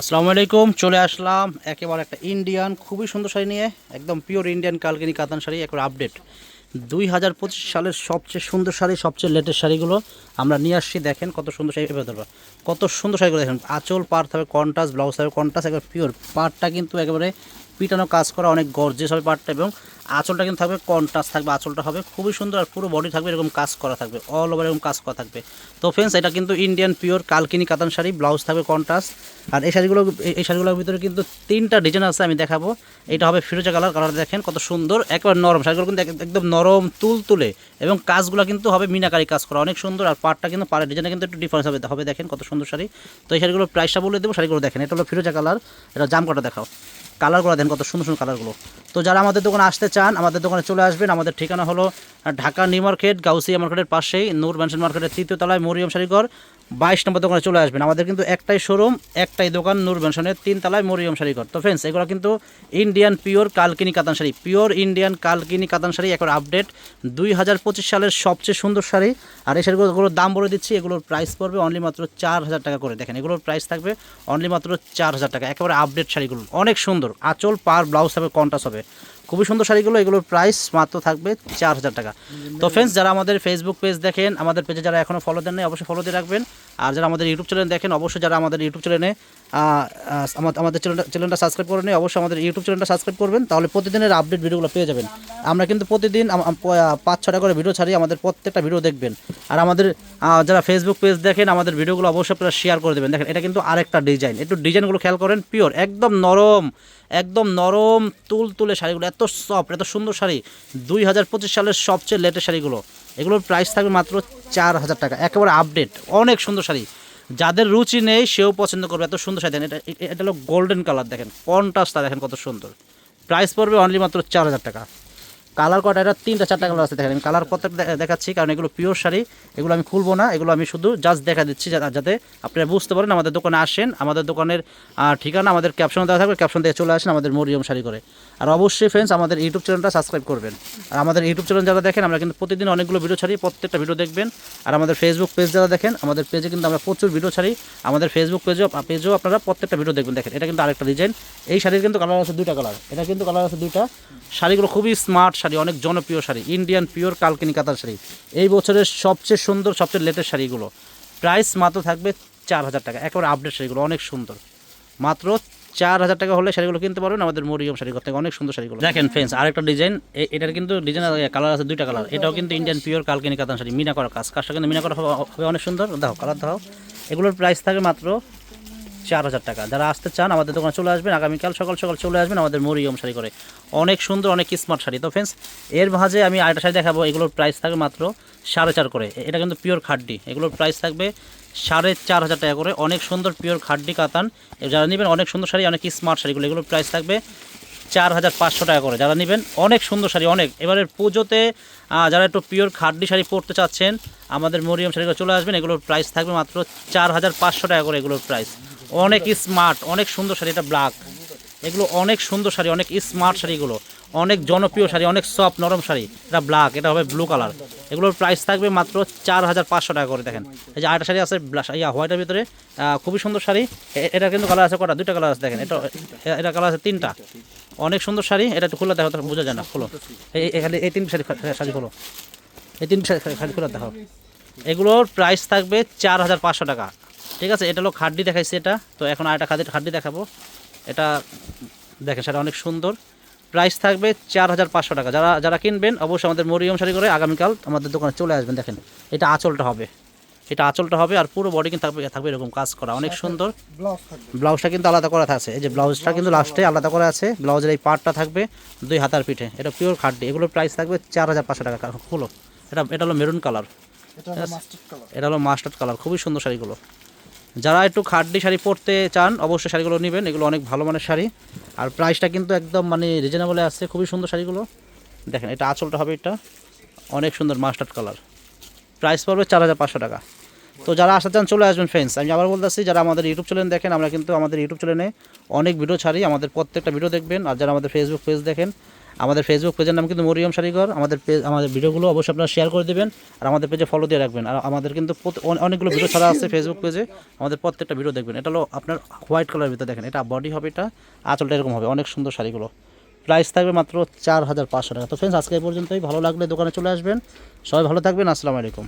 আসসালামু আলাইকুম, চলে আসলাম একেবারে একটা ইন্ডিয়ান খুবই সুন্দর শাড়ি নিয়ে, একদম পিওর ইন্ডিয়ান কালকিনি কাতান শাড়ি, একবার আপডেট দুই হাজার পঁচিশ সালের সবচেয়ে সুন্দর শাড়ি, সবচেয়ে লেটেস্ট শাড়িগুলো আমরা নিয়ে আসছি, দেখেন কত সুন্দর শাড়ি ধরবা কত সুন্দর শাড়িগুলো দেখেন, আঁচল পার থাকবে কন্টাস ব্লাউজ থাকবে কন্টাস একবার পিওর পাটটা কিন্তু একেবারে পিটানো কাজ করা, অনেক গর্জেস হবে পাটটা এবং আঁচলটা কিন্তু থাকবে কন্টাস থাকবে, আঁচলটা হবে খুবই সুন্দর আর পুরো বডি থাকবে, এরকম কাজ করা থাকবে অল ওভার এরকম কাজ করা থাকবে। তো ফ্রেন্ডস এটা কিন্তু Indian pure Kalkini katan sari blouse থাকবে কন্টাস আর এই শাড়িগুলো, এই- শাড়িগুলোর ভিতরে কিন্তু তিনটা ডিজাইন আছে আমি দেখাবো। এটা হবে ফিরোজা কালার কালার দেখেন কত সুন্দর, একবার নরম। শাড়িগুলো কিন্তু এক- একদম নরম তুল তুলে এবং কাজগুলো কিন্তু হবে মিনাকারি কাজ করা, অনেক সুন্দর। আর পাটটা কিন্তু পাড়ের ডিজাইনে কিন্তু একটু ডিফারেন্স হবে হবে দেখেন কত সুন্দর শাড়ি। তো এই শাড়িগুলোর প্রাইসটা বলে দেবো, শাড়িগুলো দেখেন, এটা হলো ফিরোজা কালার, এটা জাম কটা দেখাও। কালারগুলো দেখেন কত সুন্দর সুন্দর কালারগুলো। তো যারা আমাদের দোকানে আসতে চান আমাদের দোকানে চলে আসবেন। আমাদের ঠিকানা হলো ঢাকা, নিউ মার্কেট গাউসিয়া মার্কেটের পাশেই, নূর ম্যানশন মার্কেটের তৃতীয় তলায় মরিয়ম শাড়িঘর বাইশ নম্বর দোকানে চলে আসবেন। আমাদের কিন্তু একটাই শোরুম একটাই দোকান নূর ম্যানশনের তিন তলায় মরিয়ম শাড়িঘর তো ফ্রেন্ডস এগুলো কিন্তু Indian pure Kalkini katan sari pure Indian Kalkini katan sari এখন আপডেট দুই হাজার পঁচিশ সালের সবচেয়ে সুন্দর শাড়ি, আর এই শাড়িগুলোর দাম বলে দিচ্ছি, এগুলোর প্রাইস পড়বে অনলি মাত্র চার হাজার টাকা করে। দেখেন, এগুলোর প্রাইস থাকবে অনলি মাত্র চার হাজার টাকা। একেবারে আপডেট শাড়িগুলো, অনেক সুন্দর, আঁচল পার ব্লাউজ হবে কন্টাস হবে। খুবই সুন্দর শাড়িগুলো, এগুলোর প্রাইস মাত্র থাকবে চার হাজার টাকা। তো ফ্রেন্ডস যারা আমাদের ফেসবুক পেজ দেখেন, আমাদের পেজে যারা এখনও ফলো দেন নাই অবশ্যই ফলো দিয়ে রাখবেন। আর যারা আমাদের ইউটিউব চ্যানেল দেখেন, অবশ্যই যারা আমাদের ইউটিউব চ্যানেলে আমাদের চ্যানেলটা চ্যানেলটা সাবস্ক্রাইব করে নিয়ে অবশ্যই আমাদের ইউটিউব চ্যানেলটা সাবস্ক্রাইব করবেন, তাহলে প্রতিদিনের আপডেট ভিডিওগুলো পেয়ে যাবেন। আমরা কিন্তু প্রতিদিন পাঁচ, ছটা করে ভিডিও ছাড়ি আমাদের প্রত্যেকটা ভিডিও দেখবেন। আর আমাদের যারা ফেসবুক পেজ দেখেন, আমাদের ভিডিওগুলো অবশ্যই আপনারা শেয়ার করে দেবেন। দেখেন, এটা কিন্তু আরেকটা ডিজাইন একটু ডিজাইনগুলো খেয়াল করেন পিওর একদম নরম একদম নরম, তুল তুলে শাড়িগুলো, এত সফট এত সুন্দর শাড়ি। দুই হাজার পঁচিশ সালের সবচেয়ে লেটেস্ট শাড়িগুলো। এগুলোর প্রাইস থাকবে মাত্র চার হাজার টাকা। একেবারে আপডেট অনেক সুন্দর শাড়ি। যাদের রুচি নেই, সেও পছন্দ করবে। এত সুন্দর শাড়ি এটা এটা হলো গোল্ডেন কালার দেখেন। কন্ট্রাস্টটা দেখেন কত সুন্দর। প্রাইস পড়বে অনলি মাত্র চার হাজার টাকা। কালার কটা এটা তিনটা, চারটা কালার আছে, দেখেন। আমি কালার কত দেখাচ্ছি, কারণ এগুলো পিওর শাড়ি, এগুলো আমি খুলবো না, এগুলো আমি শুধু জাস্ট দেখা দিচ্ছি যাতে আপনারা বুঝতে পারেন, আমাদের দোকানে আসেন, আমাদের দোকানের ঠিকানা, আমাদের ক্যাপশন দেওয়া থাকবে ক্যাপশন দিয়ে চলে আসেন আমাদের মরিয়ম শাড়ি করে। আর অবশ্যই ফ্রেন্ডস আমাদের ইউটিউব চ্যানেলটা সাবস্ক্রাইব করবেন। আর আমাদের ইউটিউব চ্যানেল যারা দেখেন, আমরা কিন্তু প্রতিদিন অনেকগুলো ভিডিও ছাড়ি, প্রত্যেকটা ভিডিও দেখবেন। আর আমাদের ফেসবুক পেজ যারা দেখেন, আমাদের পেজে কিন্তু আমরা প্রচুর ভিডিও ছাড়ি। আমাদের ফেসবুক পেজেও পেজেও আপনারা প্রত্যেকটা ভিডিও দেখবেন। দেখেন, এটা কিন্তু আরেকটা ডিজাইন এই শাড়ির কিন্তু কালার আছে দুইটা কালার এটা কিন্তু কালার আছে দুইটা। শাড়িগুলো খুবই স্মার্ট শাড়ি অনেক জনপ্রিয় শাড়ি ইন্ডিয়ান পিওর কালকিনি কাতার শাড়ি। এই বছরের সবচেয়ে সুন্দর সবচেয়ে লেটেস্ট শাড়িগুলো। প্রাইস মাত্র থাকবে চার হাজার টাকা একেবারে আপডেট শাড়িগুলো অনেক সুন্দর। মাত্র চার হাজার টাকা হলে শাড়িগুলো কিনতে পারবেন আমাদের মরিয়ম শাড়ি থেকে অনেক সুন্দর শাড়িগুলো। দেখেন ফ্রেন্ডস আরেকটা ডিজাইন এটার কিন্তু ডিজাইন কালার আছে দুইটা কালার এটাও কিন্তু ইন্ডিয়ান পিওর কালকিনি কাতান শাড়ি মিনা করা কাজ। কাজটা কিন্তু মিনা করা হবে হবে অনেক সুন্দর। দেখো কালার দেখো এগুলোর প্রাইস থাকে মাত্র চার হাজার টাকা। যারা আসতে চান, আমাদের দোকানে চলে আসবেন, আগামীকাল সকাল সকাল চলে আসবেন আমাদের মরিয়ম শাড়ি করে। অনেক সুন্দর, অনেক স্মার্ট শাড়ি। তো ফ্রেন্ডস এর মাঝে আমি আরেকটা শাড়ি দেখাবো, এগুলোর প্রাইস থাকবে মাত্র সাড়ে চার করে। এটা কিন্তু পিওর খাড্ডি। এগুলোর প্রাইস থাকবে সাড়ে চার হাজার টাকা করে। অনেক সুন্দর পিওর খাড্ডি কাতান। যারা নেবেন, অনেক সুন্দর শাড়ি, অনেক স্মার্ট শাড়িগুলো এগুলোর প্রাইস থাকবে চার হাজার পাঁচশো টাকা করে। যারা নেবেন, অনেক সুন্দর শাড়ি, অনেক। এবারের পুজোতে যারা একটু পিওর খাড্ডি শাড়ি পরতে চাচ্ছেন, আমাদের মরিয়ম শাড়িগুলো চলে আসবেন। এগুলোর প্রাইস থাকবে মাত্র চার হাজার পাঁচশো টাকা করে এগুলোর প্রাইস অনেক স্মার্ট অনেক সুন্দর শাড়ি, এটা ব্ল্যাক এগুলো অনেক সুন্দর শাড়ি, অনেক স্মার্ট শাড়িগুলো। অনেক জনপ্রিয় শাড়ি, অনেক সফট নরম শাড়ি। এটা ব্ল্যাক এটা হবে ব্লু কালার এগুলোর প্রাইস থাকবে মাত্র চার হাজার পাঁচশো টাকা করে, দেখেন। এই যে আরেকটা শাড়ি আছে ইয়া হোয়াইটের ভিতরে খুবই সুন্দর শাড়ি। এটা কিন্তু কালার আছে কটা? দুইটা কালার আছে, দেখেন। এটা এটা কালার আছে তিনটা। অনেক সুন্দর শাড়ি, এটা একটু খুলে দেখো বোঝা যায় না, খোলো। এখানে এই তিন শাড়ি শাড়ি খুলো। এই তিন শাড়ি খুলে দেখো এগুলোর প্রাইস থাকবে চার হাজার পাঁচশো টাকা। ঠিক আছে এটা হলো খাড্ডি দেখাইছি এটা। তো এখন আরেকটা খাদ্য খাড্ডি দেখাবো। এটা দেখেন সেটা অনেক সুন্দর। প্রাইস থাকবে চার হাজার পাঁচশো টাকা। যারা যারা কিনবেন অবশ্যই আমাদের মরিয়ম শাড়ি করে আগামীকাল আমাদের দোকানে চলে আসবেন। দেখেন এটা আঁচলটা হবে। এটা আঁচলটা হবে আর পুরো বডি কিন্তু থাকবে থাকবে এরকম কাজ করা। অনেক সুন্দর। ব্লাউজটা কিন্তু আলাদা করা আছে। এই যে ব্লাউজটা কিন্তু লাস্টে আলাদা করা আছে। ব্লাউজের এই পার্টটা থাকবে দুই হাতার পিঠে। এটা পিওর খাড্ডি। এগুলোর প্রাইস থাকবে চার হাজার পাঁচশো টাকা। হলো এটা এটা হলো মেরুন কালার এটা হলো মাস্টার্ড কালার এটা হলো মাস্টার্ড কালার খুবই সুন্দর শাড়িগুলো। যারা একটু খাড্ডি শাড়ি পরতে চান, অবশ্যই শাড়িগুলো নেবেন। এগুলো অনেক ভালো মানের শাড়ি। আর প্রাইসটা কিন্তু একদম মানে রিজনেবলে আছে। খুবই সুন্দর শাড়িগুলো। দেখেন, এটা আঁচলটা হবে এটা। অনেক সুন্দর মাস্টার্ড কালার প্রাইস পড়বে চার হাজার পাঁচশো টাকা। তো যারা আসতে চান, চলে আসবেন ফ্রেন্ডস আমি আবার বলতেছি, যারা আমাদের ইউটিউব চ্যানেল দেখেন, আমরা কিন্তু আমাদের ইউটিউব চ্যানেলে অনেক ভিডিও ছাড়ি। আমাদের প্রত্যেকটা ভিডিও দেখবেন। আর যারা আমাদের ফেসবুক পেজ দেখেন আমাদের ফেসবুক পেজের নাম কিন্তু মরিয়ম শাড়িঘর আমাদের পেজ আমাদের ভিডিওগুলো অবশ্যই আপনারা শেয়ার করে দেবেন আর আমাদের পেজে ফলো দিয়ে রাখবেন। আর আমাদের কিন্তু অনেকগুলো ভিডিও ছাড়া আছে ফেসবুক পেজে আমাদের প্রত্যেকটা ভিডিও দেখবেন। এটা হলো আপনার হোয়াইট কালারের ভিতরে দেখেন। এটা বডি হবে, এটা আঁচলটা এরকম হবে। অনেক সুন্দর শাড়িগুলো। প্রাইস থাকবে মাত্র চার হাজার পাঁচশো টাকা। তো ফ্রেন্ডস আজকে পর্যন্তই। ভালো লাগলে দোকানে চলে আসবেন। সবাই ভালো থাকবেন। আসসালামু আলাইকুম।